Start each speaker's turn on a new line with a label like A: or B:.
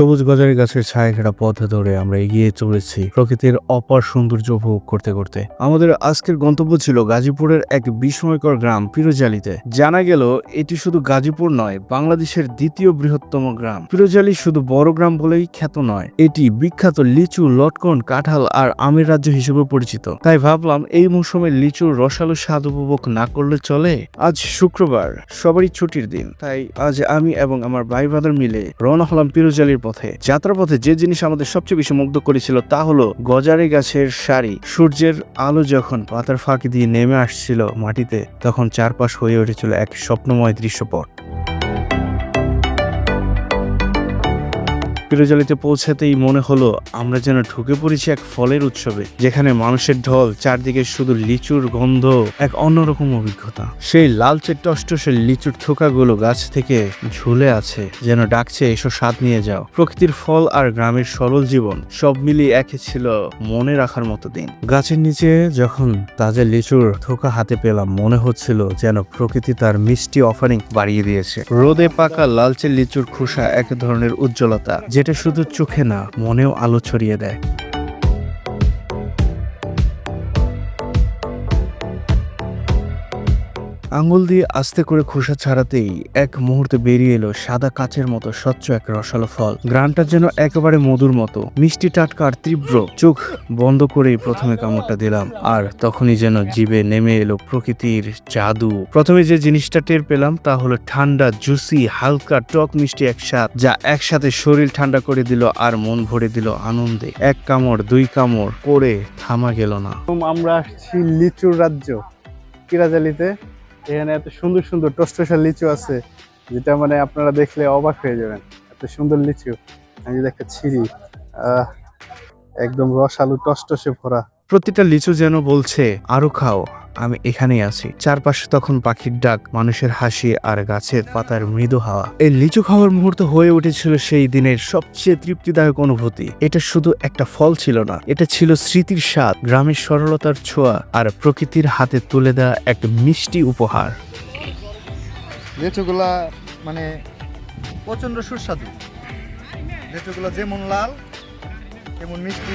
A: সবুজ গজারি গাছের ছায়া ঘেরা পথ ধরে আমরা এগিয়ে চলেছি প্রকৃতির অপার সৌন্দর্য উপভোগ করতে করতে। আমাদের আজকের গন্তব্য ছিল গাজীপুরের এক বিস্ময়কর গ্রাম পিরোজালিতে জানা গেল, এটি শুধু গাজীপুর নয়, বাংলাদেশের দ্বিতীয় বৃহত্তম গ্রাম। পিরোজালি শুধু বড় গ্রাম বলেই খ্যাত নয়, এটি বিখ্যাত লিচু, লটকন, কাঁঠাল আর আমের রাজ্য হিসেবে পরিচিত। তাই ভাবলাম, এই মৌসুমে লিচুর রসালো স্বাদ উপভোগ না করলে চলে? আজ শুক্রবার, সবারই ছুটির দিন। তাই আজ আমি এবং আমার ভাই ব্রাদার মিলে রওনা হলাম পিরোজালির পথে যাত্রার পথে যে জিনিস আমাদের সবচেয়ে বেশি মুগ্ধ করেছিল তা হলো গজারি গাছের সারি। সূর্যের আলো যখন পাতার ফাঁকি দিয়ে নেমে আসছিল মাটিতে, তখন চারপাশ হয়ে উঠেছিল এক স্বপ্নময় দৃশ্যপট। পিরোজালিতে পৌঁছাতেই মনে হলো আমরা যেন ঢুকে পড়েছি এক ফলের উৎসবে, যেখানে মানুষের ঢল চারদিকে শুধু লিচুর গন্ধ, এক অন্যরকম অভিজ্ঞতা। সেই লালচে টষ্টসে লিচুর থোকাগুলো গাছ থেকে ঝুলে আছে, যেন ডাকছে, এসো স্বাদ নিয়ে যাও। প্রকৃতির ফল আর গ্রামের সরল জীবন, সব মিলিয়ে একে ছিল মনে রাখার মতো দিন। গাছের নিচে যখন তাজা লিচুর থোকা হাতে পেলাম, মনে হচ্ছিল যেন প্রকৃতি তার মিষ্টি অফারিং বাড়িয়ে দিয়েছে। রোদে পাকা লালচে লিচুর খোসা এক ধরনের উজ্জ্বলতা যেটা শুধু চোখে না মনেও আলো ছড়িয়ে দেয়। আঙ্গুল দিয়ে আস্তে করে খোসা ছাড়াতেই এক মুহূর্তে বেরিয়ে এলো সাদা কাচের মতো স্বচ্ছ এক রসালো ফল। গ্রানটা যেন একেবারে মধুর মতো। মিষ্টি টাটকা আর তীব্র চোখ বন্ধ করেই প্রথমে কামড়টা দিলাম। আর তখনই যেন জিভে নেমে এলো প্রকৃতির জাদু। প্রথমে যে জিনিসটা টের পেলাম তা হলো ঠান্ডা, জুসি, হালকা, টক মিষ্টি এক স্বাদ যা একসাথে শরীর ঠান্ডা করে দিল আর মন ভরে দিল আনন্দে। এক কামড়, দুই কামড় করে থামা গেল না।
B: আমরা আসছি লিচুর রাজ্য, কিরাজালিতে। এখানে এত সুন্দর সুন্দর টস্টসা লিচু আছে, যেটা মানে আপনারা দেখলে অবাক হয়ে যাবেন। এত সুন্দর লিচু, আমি একটা ছিঁড়ি একদম রসালু টস্টসে ভরা।
A: প্রতিটা লিচু যেন বলছে, আরও খাও। আমি এখানেই আছি। চারপাশে তখন পাখির ডাক, মানুষের হাসি আর গাছের পাতার মৃদু হাওয়া। এই লিচু খাওয়ার মুহূর্ত হয়ে উঠেছিল সেই দিনের সবচেয়ে তৃপ্তিদায়ক অনুভূতি। এটা শুধু একটা ফল ছিল না, এটা ছিল স্মৃতির স্বাদ, গ্রামের সরলতার ছোঁয়া আর প্রকৃতির হাতে তুলে দেওয়া এক মিষ্টি উপহার।
C: লিচুগুলা মানে প্রচণ্ড সুস্বাদু। লিচুগুলো যেমন লাল, তেমন মিষ্টি।